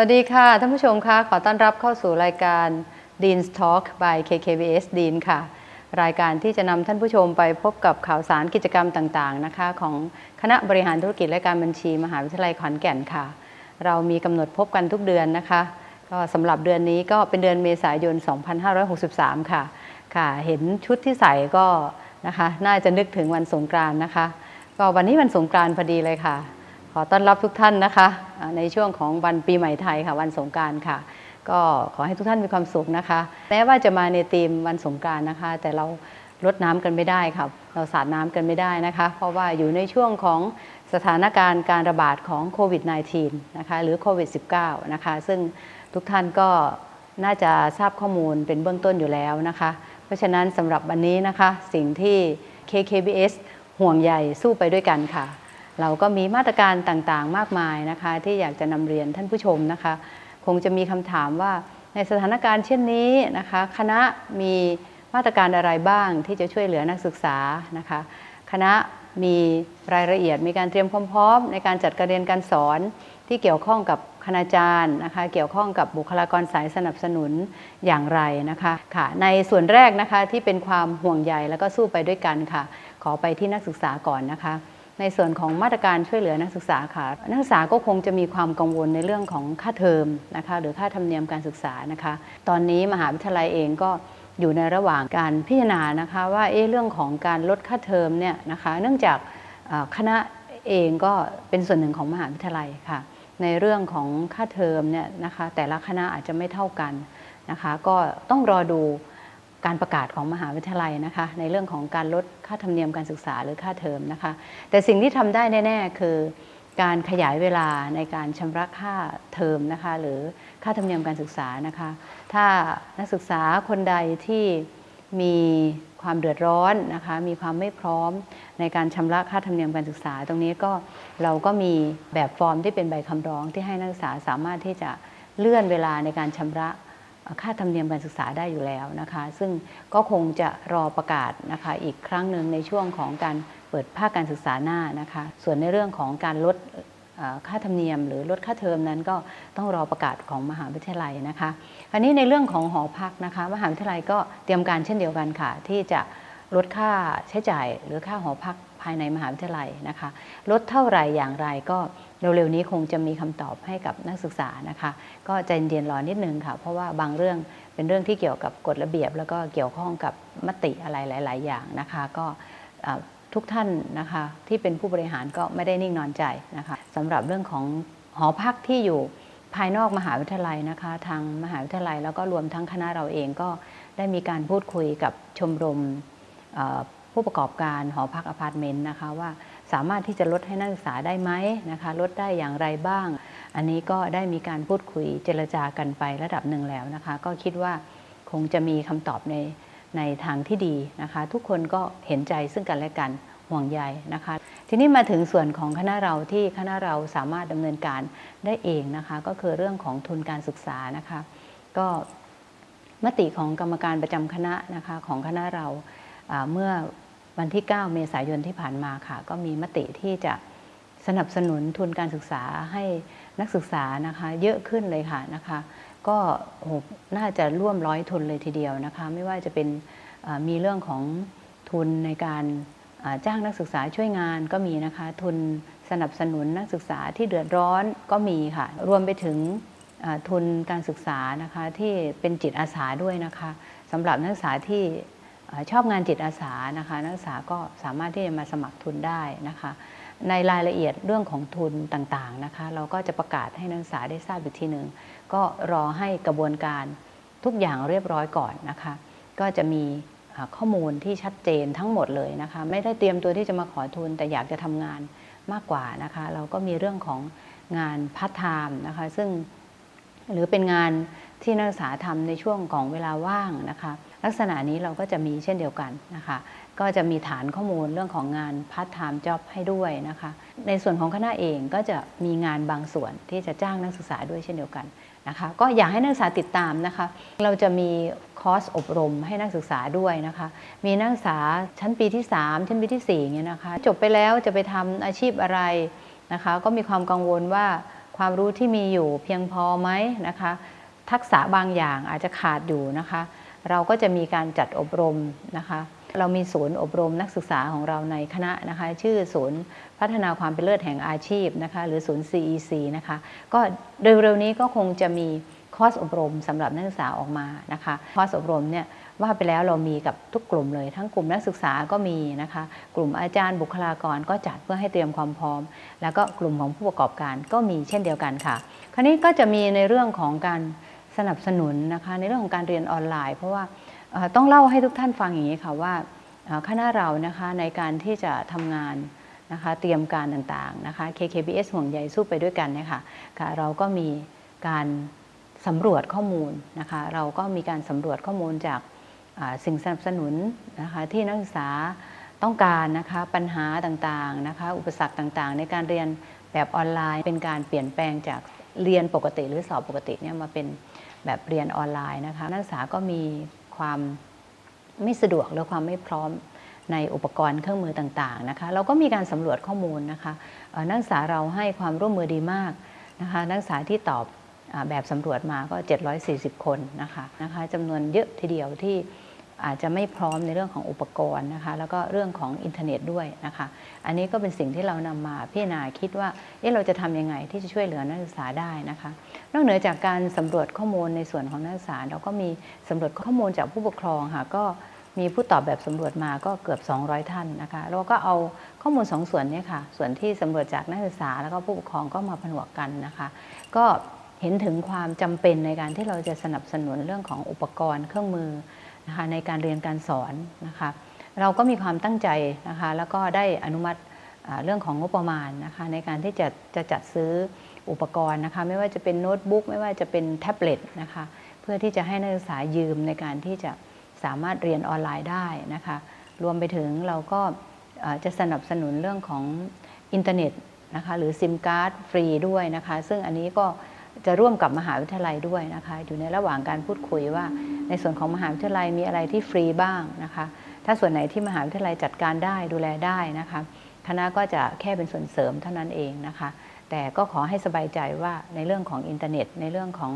สวัสดีค่ะ ท่านผู้ชมคะขอต้อนรับเข้าสู่รายการ Dean's Talk by KKBS Dean ค่ะ รายการที่จะนำท่านผู้ชมไปพบกับข่าวสารกิจกรรมต่างๆนะคะ ของคณะบริหารธุรกิจและการบัญชี มหาวิทยาลัยขอนแก่นค่ะ เรามีกำหนดพบกันทุกเดือนนะคะก็สำหรับเดือนนี้ก็เป็นเดือนเมษายน 2563 ค่ะ ค่ะเห็นชุดที่ใส่ก็นะคะ น่าจะนึกถึงวันสงกรานต์นะคะ ก็วันนี้วันสงกรานต์พอดีเลยค่ะ ขอต้อนรับทุกท่านนะคะในช่วงของวันปีใหม่ไทยค่ะวันสงการค่ะ ก็ขอให้ทุกท่านมีความสุขนะคะแม้ว่าจะมาในธีมวันสงการนะคะ แต่เราลดน้ำกันไม่ได้ค่ะเราสาดน้ำกันไม่ได้นะคะ เพราะว่าอยู่ในช่วงของสถานการณ์การระบาดของโควิด -19 นะคะหรือโควิด -19 นะคะ ซึ่งทุกท่านก็น่าจะทราบข้อมูลเป็นเบื้องต้นอยู่แล้วนะคะ เพราะฉะนั้นสำหรับวันนี้นะคะสิ่งที่ KKBS ห่วงใยสู้ไปด้วยกันค่ะ เราก็มีมาตรการต่างๆ มากมายนะคะ ที่อยากจะนำเรียนท่านผู้ชมนะคะ คงจะมีคำถามว่าในสถานการณ์เช่นนี้นะคะ คณะมีมาตรการอะไรบ้างที่จะช่วยเหลือนักศึกษานะคะ คณะมีรายละเอียดมีการเตรียมความพร้อมในการจัดการเรียนการสอนที่เกี่ยวข้องกับคณาจารย์นะคะ เกี่ยวข้องกับบุคลากรสายสนับสนุนอย่างไรนะคะค่ะ ในส่วนแรกนะคะที่เป็นความห่วงใยแล้วก็สู้ไปด้วยกันค่ะ ขอไปที่นักศึกษาก่อนนะคะ ในส่วนของมาตรการช่วยเหลือนักศึกษาค่ะ นักศึกษาก็คงจะมีความกังวลในเรื่องของค่าเทอมนะคะหรือค่าธรรมเนียมการศึกษานะคะ ตอนนี้มหาวิทยาลัยเองก็อยู่ในระหว่างการพิจารณานะคะว่าเอ๊เรื่องของการลดค่าเทอมเนี่ยนะคะเนื่องจากคณะเองก็เป็นส่วนหนึ่งของมหาวิทยาลัยค่ะ ในเรื่องของค่าเทอมเนี่ยนะคะแต่ละคณะอาจจะไม่เท่ากันนะคะ ก็ต้องรอดู การประกาศของมหาวิทยาลัยนะคะ ในเรื่องของการลดค่าธรรมเนียมการศึกษาหรือค่าเทอมนะคะ แต่สิ่งที่ทำได้แน่ๆ คือการขยายเวลาในการชำระค่าเทอมนะคะหรือค่าธรรมเนียมการศึกษานะคะ ถ้านักศึกษาคนใดที่มีความเดือดร้อนนะคะ มีความไม่พร้อมในการชำระค่าธรรมเนียมการศึกษา ตรงนี้ก็เราก็มีแบบฟอร์มที่เป็นใบคำร้องที่ให้นักศึกษาสามารถที่จะเลื่อนเวลาในการชำระ ค่าธรรมเนียมการศึกษาได้อยู่แล้วนะคะ ซึ่งก็คงจะรอประกาศนะคะอีกครั้งหนึ่งในช่วงของการเปิดภาคการศึกษาหน้านะคะ ส่วนในเรื่องของการลดค่าธรรมเนียมหรือลดค่าเทอมนั้นก็ต้องรอประกาศของมหาวิทยาลัยนะคะคราวนี้ในเรื่องของหอพักนะคะ มหาวิทยาลัยก็เตรียมการเช่นเดียวกันค่ะ ที่จะลดค่าใช้จ่ายหรือค่าหอพัก ภายในมหาวิทยาลัยนะคะ ลดเท่าไหร่อย่างไรก็เร็วๆนี้คงจะมีคำตอบให้กับนักศึกษานะคะ ก็ใจเย็นรอนิดนึงค่ะ เพราะว่าบางเรื่องเป็นเรื่องที่เกี่ยวกับกฎระเบียบ แล้วก็เกี่ยวข้องกับมติอะไรหลาย ๆ อย่างนะคะ ก็ทุกท่านนะคะที่เป็นผู้บริหารก็ไม่ได้นิ่งนอนใจนะคะสำหรับเรื่องของหอพักที่อยู่ภายนอกมหาวิทยาลัยนะคะ ทางมหาวิทยาลัยแล้วก็รวมทั้งคณะเราเองก็ได้มีการพูดคุยกับชมรม ผู้ประกอบการหอพักอพาร์ตเมนต์นะคะว่าสามารถที่จะลดให้นักศึกษาได้ไหมนะคะลดได้อย่างไรบ้าง อันนี้ก็ได้มีการพูดคุยเจรจากันไประดับหนึ่งแล้วนะคะ ก็คิดว่าคงจะมีคำตอบในในทางที่ดีนะคะ ทุกคนก็เห็นใจซึ่งกันและกันห่วงใยนะคะ ทีนี้มาถึงส่วนของคณะเราที่คณะเราสามารถดำเนินการได้เองนะคะ ก็คือเรื่องของทุนการศึกษานะคะ ก็มติของกรรมการประจำคณะนะคะของคณะเราเมื่อ วันที่ 9 เมษายนที่ผ่านมาค่ะ ก็มีมติที่จะสนับสนุนทุนการศึกษาให้นักศึกษานะคะ เยอะขึ้นเลยค่ะนะคะ ก็น่าจะร่วมร้อยทุนเลยทีเดียวนะคะ ไม่ว่าจะเป็นมีเรื่องของทุนในการจ้างนักศึกษาช่วยงานก็มีนะคะ ทุนสนับสนุนนักศึกษาที่เดือดร้อนก็มีค่ะ รวมไปถึงทุนการศึกษานะคะที่เป็นจิตอาสาด้วยนะคะสำหรับนักศึกษาที่ ชอบงานจิตอาสานะคะ นักศึกษาก็สามารถที่จะมาสมัครทุนได้นะคะ ในรายละเอียดเรื่องของทุนต่างๆนะคะ เราก็จะประกาศให้นักศึกษาได้ทราบอีกทีหนึ่งก็รอให้กระบวนการทุกอย่างเรียบร้อยก่อนนะคะ ก็จะมีข้อมูลที่ชัดเจนทั้งหมดเลยนะคะ ไม่ได้เตรียมตัวที่จะมาขอทุน แต่อยากจะทำงานมากกว่านะคะ เราก็มีเรื่องของงานพาร์ทไทม์นะคะ ซึ่งหรือเป็นงานที่นักศึกษาทำในช่วงของเวลาว่างนะคะ ลักษณะนี้เราก็จะมีเช่นเดียวกันนะคะ ก็จะมีฐานข้อมูลเรื่องของงานพาร์ทไทม์จ็อบให้ด้วยนะคะ ในส่วนของคณะเองก็จะมีงานบางส่วนที่จะจ้างนักศึกษาด้วยเช่นเดียวกันนะคะ ก็อยากให้นักศึกษาติดตามนะคะ เราจะมีคอร์สอบรมให้นักศึกษาด้วยนะคะ มีนักศึกษาชั้นปีที่ 3 ชั้นปีที่4เงี้ยนะคะ จบไปแล้วจะไปทำอาชีพอะไรนะคะ ก็มีความกังวลว่าความรู้ที่มีอยู่เพียงพอไหมนะคะ ทักษะบางอย่างอาจจะขาดอยู่นะคะ เราก็จะมีการจัดอบรมนะคะเรามีศูนย์อบรมนักศึกษาของเราในคณะนะคะ ชื่อศูนย์พัฒนาความเป็นเลิศแห่งอาชีพนะคะ หรือศูนย์ CEC นะคะ ก็เร็วๆนี้ก็คงจะมีคอร์สอบรมสำหรับนักศึกษาออกมานะคะคอร์สอบรมเนี่ยว่าไปแล้วเรามีกับทุกกลุ่มเลย ทั้งกลุ่มนักศึกษาก็มีนะคะ กลุ่มอาจารย์บุคลากรก็จัดเพื่อให้เตรียมความพร้อม แล้วก็กลุ่มของผู้ประกอบการก็มีเช่นเดียวกันค่ะ คราวนี้ก็จะมีในเรื่องของการ สนับสนุนนะคะในเรื่องของการเรียนออนไลน์ เพราะว่าต้องเล่าให้ทุกท่านฟังอย่างนี้ค่ะว่าคณะเรานะคะในการที่จะทำงานนะคะเตรียมการต่างๆนะคะ KKBS ห่วงใยสู้ไปด้วยกันเนี่ยค่ะค่ะเราก็มีการสำรวจข้อมูลนะคะเราก็มีการสำรวจข้อมูลจากสิ่งสนับสนุนนะคะที่นักศึกษาต้องการนะคะปัญหาต่างๆนะคะอุปสรรคต่างๆ ในการเรียนแบบออนไลน์ เป็นการเปลี่ยนแปลงจากเรียนปกติหรือสอบปกติเนี่ยมาเป็น แบบเรียนออนไลน์นะคะ นักศึกษาก็มีความไม่สะดวกหรือความไม่พร้อมในอุปกรณ์เครื่องมือต่างๆนะคะ เราก็มีการสำรวจข้อมูลนะคะนักศึกษาเราให้ความร่วมมือดีมากนะคะนักศึกษาที่ตอบแบบสำรวจมาก็ 740 คนนะคะนะคะจำนวนเยอะทีเดียวที่ อาจจะไม่พร้อมในเรื่องของอุปกรณ์นะคะ แล้วก็เรื่องของอินเทอร์เน็ตด้วยนะคะ อันนี้ก็เป็นสิ่งที่เรานำมาพิจารณาคิดว่าเอ๊ะเราจะทำยังไงที่จะช่วยเหลือนักศึกษาได้นะคะ นอกเหนือจากการสำรวจข้อมูลในส่วนของนักศึกษา เราก็มีสำรวจข้อมูลจากผู้ปกครองค่ะก็มีผู้ตอบแบบสำรวจมาก็เกือบ 200 ท่านนะคะเราก็เอาข้อมูลสองส่วนนี้ค่ะ ส่วนที่สำรวจจากนักศึกษาแล้วก็ผู้ปกครองก็มาผนวกกันนะคะ ก็เห็นถึงความจำเป็นในการที่เราจะสนับสนุนเรื่องของอุปกรณ์เครื่องมือ นะคะในการเรียนการสอนนะคะเราก็มีความตั้งใจนะคะแล้วก็ได้อนุมัติเรื่องของงบประมาณนะคะในการที่จะจะจัดซื้ออุปกรณ์นะคะไม่ว่าจะเป็นโน้ตบุ๊กไม่ว่าจะเป็นแท็บเล็ตนะคะเพื่อที่จะให้นักศึกษายืมในการที่จะสามารถเรียนออนไลน์ได้นะคะรวมไปถึงเราก็จะสนับสนุนเรื่องของอินเทอร์เน็ตนะคะหรือซิมการ์ดฟรีด้วยนะคะซึ่งอันนี้ก็ จะร่วมกับมหาวิทยาลัยด้วยนะคะ อยู่ในระหว่างการพูดคุยว่า ในส่วนของมหาวิทยาลัยมีอะไรที่ฟรีบ้างนะคะ ถ้าส่วนไหนที่มหาวิทยาลัยจัดการได้ดูแลได้นะคะ คณะก็จะแค่เป็นส่วนเสริมเท่านั้นเองนะคะ แต่ก็ขอให้สบายใจว่าในเรื่องของอินเทอร์เน็ต ในเรื่องของ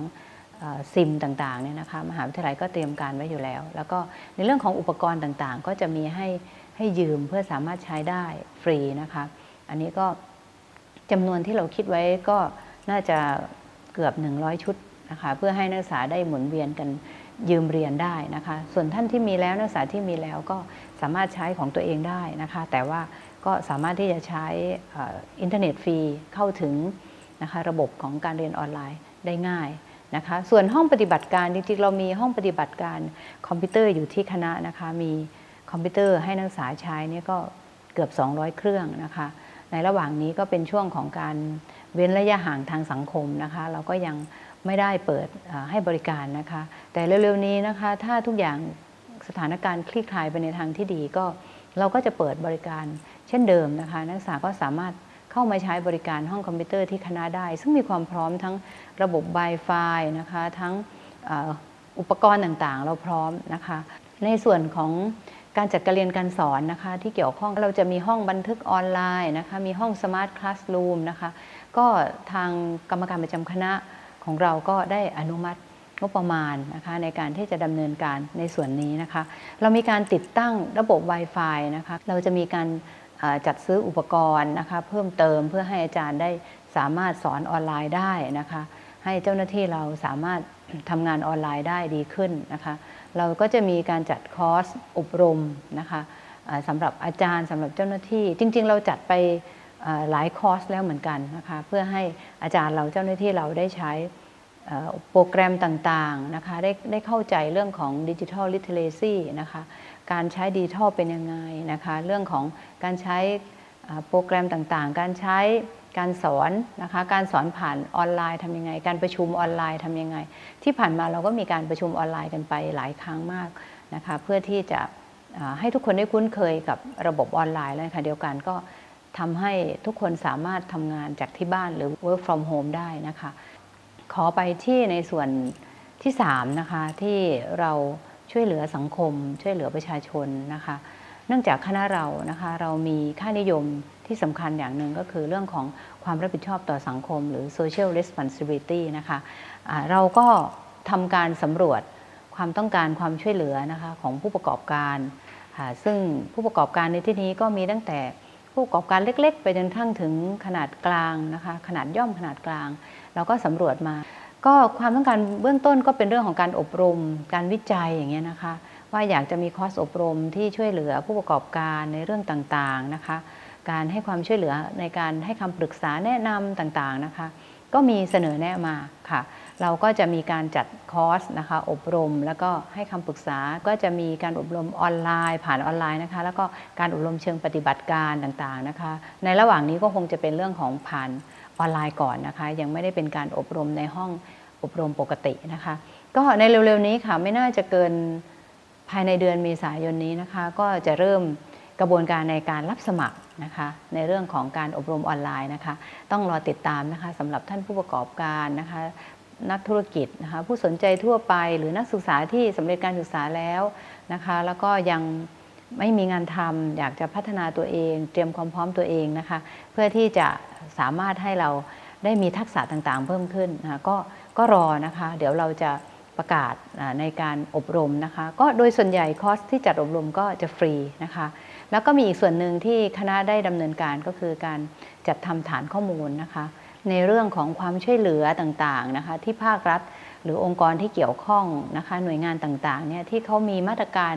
ซิมต่างๆเนี่ยนะคะมหาวิทยาลัยก็เตรียมการไว้อยู่แล้ว แล้วก็ในเรื่องของอุปกรณ์ต่างๆ ก็จะมีให้ให้ยืมเพื่อสามารถใช้ได้ฟรีนะคะ อันนี้ก็จำนวนที่เราคิดไว้ก็น่าจะ เกือบ 100 ชุดนะคะเพื่อให้นักศึกษาได้หมุนเวียนกันยืมเรียนได้นะคะ ส่วนท่านที่มีแล้วนักศึกษาที่มีแล้วก็สามารถใช้ของตัวเองได้นะคะ แต่ว่าก็สามารถที่จะใช้อ,อินเทอร์เน็ตฟรีเข้าถึงนะคะระบบของการเรียนออนไลน์ได้ง่ายนะคะ ส่วนห้องปฏิบัติการจริงๆเรามีห้องปฏิบัติการคอมพิวเตอร์อยู่ที่คณะนะคะ มีคอมพิวเตอร์ให้นักศึกษาใช้เนี่ยก็เกือบ 200 เครื่องนะคะ ในระหว่างนี้ก็เป็นช่วงของการเว้นระยะห่างทางสังคมนะคะ เราก็ยังไม่ได้เปิดให้บริการนะคะ แต่เร็วๆนี้นะคะ ถ้าทุกอย่างสถานการณ์คลี่คลายไปในทางที่ดีก็เราก็จะเปิดบริการเช่นเดิมนะคะ นักศึกษาก็สามารถเข้ามาใช้บริการห้องคอมพิวเตอร์ที่คณะได้ ซึ่งมีความพร้อมทั้งระบบ Wi-Fi นะคะ ทั้งอุปกรณ์ต่างๆ เราพร้อมนะคะ ในส่วนของ การจัดการเรียนการสอนนะคะที่เกี่ยวข้องเราจะมีห้องบันทึกออนไลน์นะคะมีห้องสมาร์ทคลาสรูมนะคะก็ทางกรรมการประจำคณะของเราก็ได้อนุมัติงบประมาณนะคะในการที่จะดำเนินการในส่วนนี้นะคะ เรามีการติดตั้งระบบ Wi-Fi นะคะเราจะมีการจัดซื้ออุปกรณ์นะคะเพิ่มเติมเพื่อให้อาจารย์ได้สามารถสอนออนไลน์ได้นะคะ ให้เจ้าหน้าที่เราสามารถทำงานออนไลน์ได้ดีขึ้นนะคะ เราก็จะมีการจัดคอร์สอบรมนะคะสำหรับอาจารย์สำหรับเจ้าหน้าที่ จริง ๆ เราจัดไปหลายคอร์สแล้วเหมือนกันนะคะเพื่อให้อาจารย์เราเจ้าหน้าที่เราได้ใช้โปรแกรมต่างๆนะคะได้ได้เข้าใจเรื่องของดิจิทัลลิเทเลซีนะคะการใช้ดิจิทัลเป็นยังไงนะคะเรื่องของการใช้โปรแกรมต่างๆ การใช้ การสอนนะคะการสอนผ่านออนไลน์ทำยังไง การประชุมออนไลน์ทำยังไง ที่ผ่านมาเราก็มีการประชุมออนไลน์กันไปหลายครั้งมากนะคะเพื่อที่จะให้ทุกคนได้คุ้นเคยกับระบบออนไลน์แล้วค่ะเดียวกันก็ทำให้ทุกคนสามารถทำงานจากที่บ้านหรือ work from home ได้นะคะ ขอไปที่ในส่วนที่3นะคะที่เราช่วยเหลือสังคม ช่วยเหลือประชาชนนะคะ เนื่องจากคณะเรานะคะเรามีค่านิยมที่สำคัญอย่างหนึ่งก็คือเรื่องของความรับผิดชอบต่อสังคม หรือ social responsibility นะคะะเราก็ทำการสำรวจความต้องการความช่วยเหลือนะคะของผู้ประกอบการซึ่งผู้ประกอบการในที่นี้ก็มีตั้งแต่ผู้ประกอบการเล็ก ๆ ไปจนทั้งถึงขนาดกลางนะคะขนาดย่อมขนาดกลาง เราก็สำรวจมา ก็ความต้องการเบื้องต้นก็เป็นเรื่องของการอบรม การวิจัยอย่างเงี้ยนะคะ ว่าอยากจะมีคอร์สอบรมที่ช่วยเหลือผู้ประกอบการในเรื่องต่างๆนะคะ การให้ความช่วยเหลือในการให้คำปรึกษาแนะนำต่างๆนะคะ ก็มีเสนอแนะมาค่ะ เราก็จะมีการจัดคอร์สนะคะ อบรม แล้วก็ให้คำปรึกษาก็จะมีการอบรมออนไลน์ ผ่านออนไลน์นะคะ แล้วก็การอบรมเชิงปฏิบัติการต่างๆนะคะ ในระหว่างนี้ก็คงจะเป็นเรื่องของผ่านออนไลน์ก่อนนะคะ ยังไม่ได้เป็นการอบรมในห้องอบรมปกตินะคะ ก็ในเร็วๆนี้ค่ะไม่น่าจะเกิน ภายในเดือนเมษายนนี้นะคะก็จะเริ่มกระบวนการในการรับสมัครนะคะในเรื่องของการอบรมออนไลน์นะคะ ต้องรอติดตามนะคะสำหรับท่านผู้ประกอบการนะคะนักธุรกิจนะคะผู้สนใจทั่วไปหรือนักศึกษาที่สำเร็จการศึกษาแล้วนะคะแล้วก็ยังไม่มีงานทำอยากจะพัฒนาตัวเอง เตรียมความพร้อมตัวเองนะคะเพื่อที่จะสามารถให้เราได้มีทักษะต่างๆ เพิ่มขึ้นนะคะก็ก็รอนะคะ เดี๋ยวเราจะ ประกาศในการอบรมนะคะ ก็โดยส่วนใหญ่คอร์สที่จัดอบรมก็จะฟรีนะคะ แล้วก็มีอีกส่วนหนึ่งที่คณะได้ดำเนินการก็คือการจัดทำฐานข้อมูลนะคะ ในเรื่องของความช่วยเหลือต่างๆนะคะ ที่ภาครัฐหรือองค์กรที่เกี่ยวข้องนะคะ หน่วยงานต่างๆเนี่ยที่เขามีมาตรการ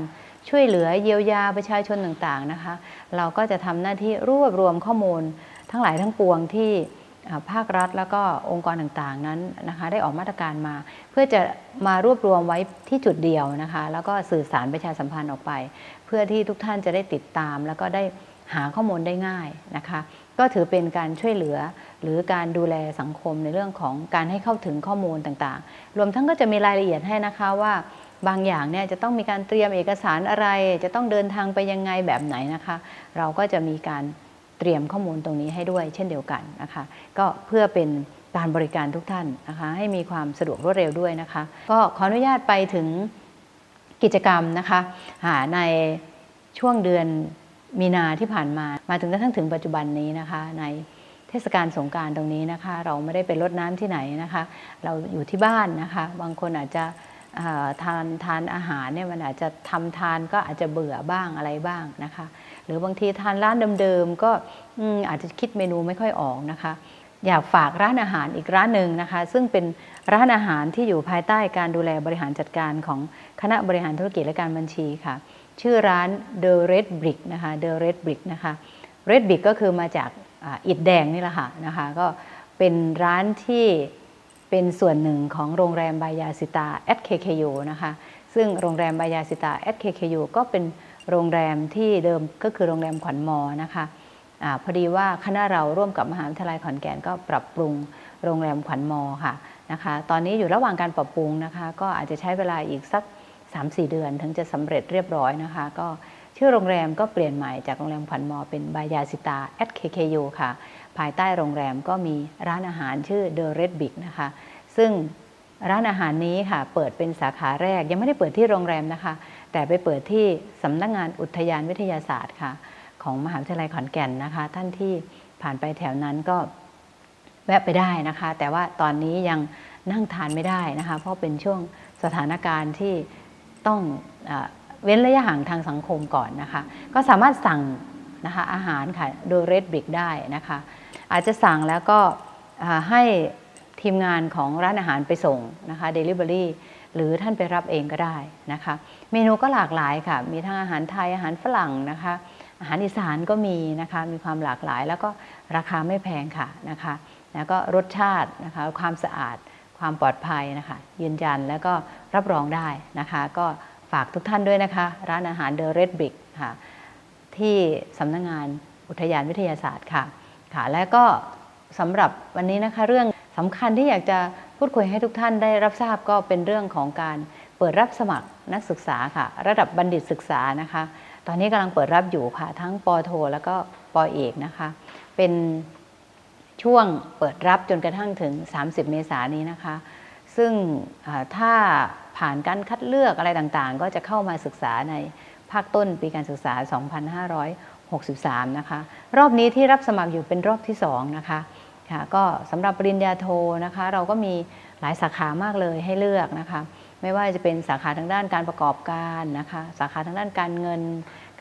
ช่วยเหลือเยียวยาประชาชนต่างๆนะคะ เราก็จะทำหน้าที่รวบรวมข้อมูลทั้งหลายทั้งปวงที่ ภาครัฐแล้วก็องค์กรต่างๆนั้นนะคะได้ออกมาตรการมา เพื่อจะมารวบรวมไว้ที่จุดเดียวนะคะ แล้วก็สื่อสารประชาสัมพันธ์ออกไป เพื่อที่ทุกท่านจะได้ติดตาม แล้วก็ได้หาข้อมูลได้ง่ายนะคะ ก็ถือเป็นการช่วยเหลือ หรือการดูแลสังคมในเรื่องของการให้เข้าถึงข้อมูลต่างๆ รวมทั้งก็จะมีรายละเอียดให้นะคะว่าบางอย่างเนี่ยจะต้องมีการเตรียมเอกสารอะไร จะต้องเดินทางไปยังไงแบบไหนนะคะ เราก็จะมีการ เตรียมข้อมูลตรงนี้ให้ด้วยเช่นเดียวกันนะคะ ก็เพื่อเป็นการบริการทุกท่านนะคะให้มีความสะดวกรวดเร็วด้วยนะคะ ก็ขออนุญาตไปถึงกิจกรรมนะคะในช่วงเดือนมีนาที่ผ่านมามาถึงกระทั่งถึงปัจจุบันนี้นะคะ ในเทศกาลสงการตรงนี้นะคะ เราไม่ได้ไปรดน้ำที่ไหนนะคะ เราอยู่ที่บ้านนะคะ บางคนอาจจะทานทานอาหารเนี่ยมันอาจจะทำทานก็อาจจะเบื่อบ้างอะไรบ้างนะคะ หรือบางทีทานร้านเดิมๆก็อาจจะคิดเมนูไม่ค่อยออกนะคะ อยากฝากร้านอาหารอีกร้านหนึ่งนะคะ ซึ่งเป็นร้านอาหารที่อยู่ภายใต้การดูแลบริหารจัดการของคณะบริหารธุรกิจและการบัญชีค่ะ ชื่อร้าน The Red Brick นะคะ The Red Brick นะคะ Red Brick ก็คือมาจากอิฐแดงนี่แหละค่ะนะคะก็เป็นร้านที่เป็นส่วนหนึ่งของโรงแรมบายาสิตา at KKU นะคะ ซึ่งโรงแรมบายาสิตา at KKU ก็เป็น โรงแรมที่เดิมก็คือโรงแรมขวัญมอนะคะอะพอดีว่าคณะเราร่วมกับมหาวิทยาลัยขอนแก่นก็ปรับปรุงโรงแรมขวัญมอค่ะนะคะ ตอนนี้อยู่ระหว่างการปรับปรุงนะคะ ก็อาจจะใช้เวลาอีกสัก 3-4 เดือน ถึงจะสำเร็จเรียบร้อยนะคะ ก็ชื่อโรงแรมก็เปลี่ยนใหม่จากโรงแรมขวัญมอเป็นบายาสิตา at KKU ค่ะ ภายใต้โรงแรมก็มีร้านอาหารชื่อ The Red Big นะคะ ซึ่ง ร้านอาหารนี้ค่ะ เปิดเป็นสาขาแรก ยังไม่ได้เปิดที่โรงแรมนะคะ แต่ไปเปิดที่สำนักงงานอุทยานวิทยาศาสตร์ค่ะ ของมหาวิทยาลัยขอนแก่นนะคะ ท่านที่ผ่านไปแถวนั้นก็แวะไปได้นะคะ แต่ว่าตอนนี้ยังนั่งทานไม่ได้นะคะ เพราะเป็นช่วงสถานการณ์ที่ต้องเว้นระยะห่างทางสังคมก่อนนะคะ ก็สามารถสั่งนะคะอาหารค่ะโดยเรดบิกได้นะคะ อาจจะสั่งแล้วก็ให้ ทีมงานของร้านอาหารไปส่งนะคะ Delivery หรือท่านไปรับเองก็ได้นะคะ เมนูก็หลากหลายค่ะ มีทั้งอาหารไทยอาหารฝรั่งนะคะ อาหารอีสานก็มีนะคะมีความหลากหลายแล้วก็ราคาไม่แพงค่ะนะคะ แล้วก็รสชาตินะคะความสะอาดความปลอดภัยนะคะยืนยันแล้วก็รับรองได้นะคะ ก็ฝากทุกท่านด้วยนะคะ ร้านอาหาร The Red Brick ค่ะที่สำนักงงานอุทยานวิทยาศาสตร์ค่ะค่ะ และก็สำหรับวันนี้นะคะเรื่อง สำคัญที่อยากจะพูดคุยให้ทุกท่านได้รับทราบก็เป็นเรื่องของการเปิดรับสมัครนักศึกษาค่ะ ระดับบัณฑิตศึกษานะคะ ตอนนี้กำลังเปิดรับอยู่ค่ะ ทั้งปโท แล้วก็ปเอกนะคะ เป็นช่วงเปิดรับจนกระทั่งถึง 30 เมษายนนี้นะคะ ซึ่งถ้าผ่านการคัดเลือกอะไรต่างๆ ก็จะเข้ามาศึกษาในภาคต้นปีการศึกษา 2563 นะคะ รอบนี้ที่รับสมัครอยู่เป็นรอบที่ 2 นะคะ ค่ะก็สำหรับปริญญาโทนะคะ เราก็มีหลายสาขามากเลยให้เลือกนะคะ ไม่ว่าจะเป็นสาขาทางด้านการประกอบการนะคะ สาขาทางด้านการเงิน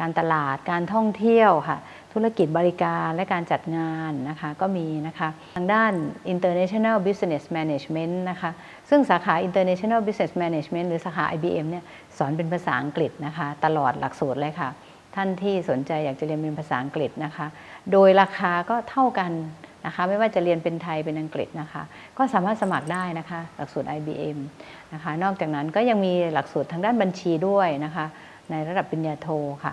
การตลาดการท่องเที่ยวค่ะ ธุรกิจบริการและการจัดงานนะคะก็มีนะคะ ทางด้าน international business management นะคะ ซึ่งสาขา international business management หรือสาขา IBM เนี่ยสอนเป็นภาษาอังกฤษนะคะ ตลอดหลักสูตรเลยค่ะ ท่านที่สนใจอยากจะเรียนเป็นภาษาอังกฤษนะคะ โดยราคาก็เท่ากัน นะคะไม่ว่าจะเรียนเป็นไทยเป็นอังกฤษนะคะ ก็สามารถสมัครได้นะคะ หลักสูตร IBM นะคะ นอกจากนั้นก็ยังมีหลักสูตรทางด้านบัญชีด้วยนะคะ ในระดับปริญญาโทค่ะ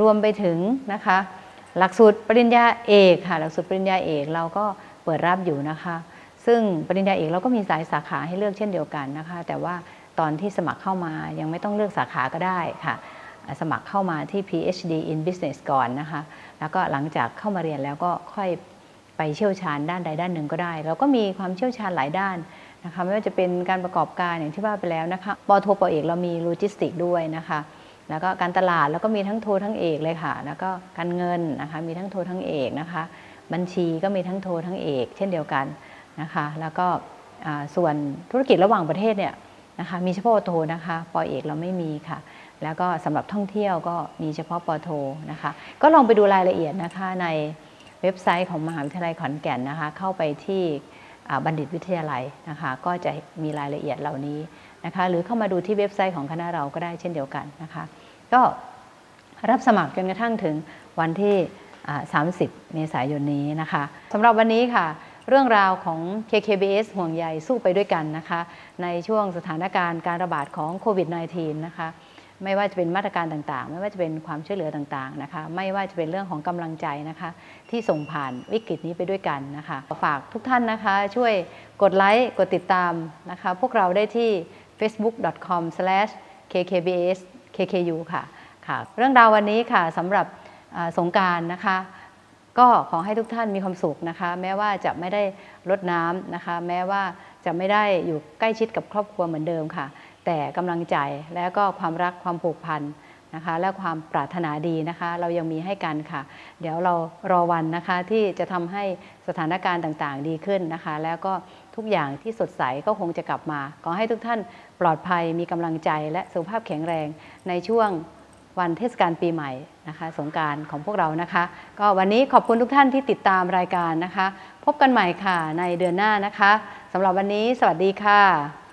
รวมไปถึงนะคะ หลักสูตรปริญญาเอกค่ะ หลักสูตรปริญญาเอกเราก็เปิดรับอยู่นะคะ ซึ่งปริญญาเอกเราก็มีสายสาขาให้เลือกเช่นเดียวกันนะคะ แต่ว่าตอนที่สมัครเข้ามายังไม่ต้องเลือกสาขาก็ได้ค่ะสมัครเข้ามาที่ PhD in Business ก่อนนะคะ แล้วก็หลังจากเข้ามาเรียนแล้วก็ค่อย ไปเชี่ยวชาญด้านใดด้านหนึ่งก็ได้ เราก็มีความเชี่ยวชาญหลายด้านนะคะไม่ว่าจะเป็นการประกอบการอย่างที่ว่าไปแล้วนะคะปอโทปอเอกเรามีโลจิสติกด้วยนะคะแล้วก็การตลาดแล้วก็มีทั้งโททั้งเอกเลยค่ะ แล้วก็การเงินนะคะมีทั้งโททั้งเอกนะคะ บัญชีก็มีทั้งโททั้งเอก เช่นเดียวกันนะคะ แล้วก็ส่วนธุรกิจระหว่างประเทศเนี่ยนะคะมีเฉพาะโทนะคะปอเอกเราไม่มีค่ะ แล้วก็สำหรับท่องเที่ยวก็มีเฉพาะปอโทนะคะ ก็ลองไปดูรายละเอียดนะคะใน เว็บไซต์ของมหาวิทยาลัยขอนแก่นนะคะ เข้าไปที่บัณฑิตวิทยาลัยนะคะ ก็จะมีรายละเอียดเหล่านี้นะคะ หรือเข้ามาดูที่เว็บไซต์ของคณะเราก็ได้เช่นเดียวกันนะคะ ก็รับสมัครจนกระทั่งถึงวันที่ 30 เมษายนนี้นะคะสำหรับวันนี้ค่ะ เรื่องราวของ KKBS ห่วงใยสู้ไปด้วยกันนะคะ ในช่วงสถานการณ์การระบาดของโควิด -19 นะคะ ไม่ว่าจะเป็นมาตรการต่างๆ ไม่ว่าจะเป็นความช่วยเหลือต่างๆนะคะ ไม่ว่าจะเป็นเรื่องของกำลังใจนะคะ ที่ส่งผ่านวิกฤตนี้ไปด้วยกันนะคะฝากทุกท่านนะคะ ช่วยกดไลค์กดติดตามนะคะ พวกเราได้ที่ facebook.com/kkbskku ค่ะค่ะ เรื่องราววันนี้ค่ะสำหรับสงการนะคะ ก็ขอให้ทุกท่านมีความสุขนะคะ แม้ว่าจะไม่ได้รดน้ำนะคะ แม้ว่าจะไม่ได้อยู่ใกล้ชิดกับครอบครัวเหมือนเดิมค่ะ แต่กำลังใจและก็ความรักความผูกพันนะคะและความปรารถนาดีนะคะ เรายังมีให้กันค่ะ เดี๋ยวเรารอวันนะคะที่จะทำให้สถานการณ์ต่างๆ ดีขึ้นนะคะ แล้วก็ทุกอย่างที่สดใสก็คงจะกลับมาขอให้ทุกท่านปลอดภัยมีกำลังใจและสุขภาพแข็งแรงในช่วงวันเทศกาลปีใหม่นะคะ สงการของพวกเรานะคะ ก็วันนี้ขอบคุณทุกท่านที่ติดตามรายการนะคะ พบกันใหม่ค่ะในเดือนหน้านะคะสำหรับวันนี้ สวัสดีค่ะ